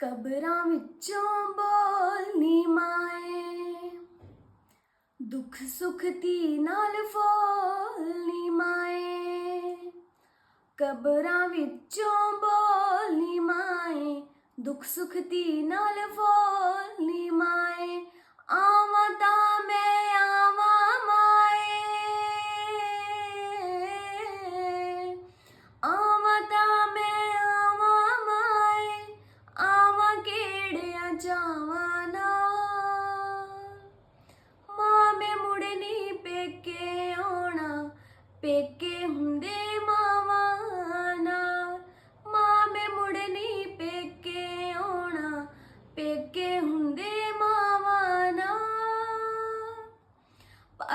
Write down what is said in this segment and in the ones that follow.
ਕਬਰਾਂ ਵਿੱਚੋਂ ਬੋਲਨੀ ਮਾਏ। ਦੁੱਖ ਸੁਖ ਤੀ ਨਾਲ ਫੋਲਨੀ ਮਾਏ। ਕਬਰਾਂ ਵਿੱਚੋਂ ਬੋਲਨੀ ਮਾਏ। ਦੁੱਖ ਸੁਖ ਤੀ ਨਾਲ ਫੋਲ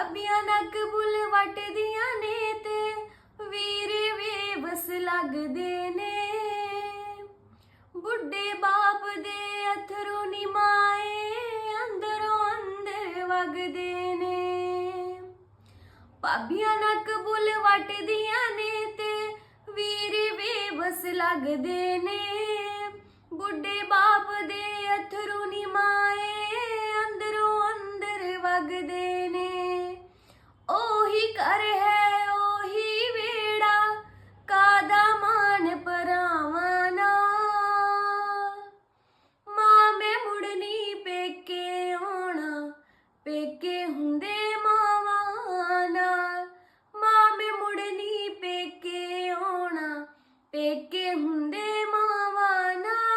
ਭਾਬੀਆਂ ਨੱਕ ਬੁੱਲ ਵੱਟਦੀਆਂ ਨੇ ਤੇ ਵੀਰ ਵੀ ਬਸ ਲੱਗਦੇ ਨੇ। ਬੁੱਢੇ ਬਾਪ ਦੇ ਅਥਰੂ ਨੀ ਮਾਏ, ਅੰਦਰੋਂ ਅੰਦਰ ਵਗਦੇ ਨੇ। ਭਾਬੀਆਂ ਨੱਕ ਬੁੱਲ ਵੱਟਦੀਆਂ ਨੇ ਤੇ ਵੀਰ ਵੀ ਬਸ ਲੱਗਦੇ ਨੇ। ਬੁੱਢੇ ਬਾਪ ਦੇ ਅਥਰੂ ਨੀ ਮਾਏ के हुंदे मावाना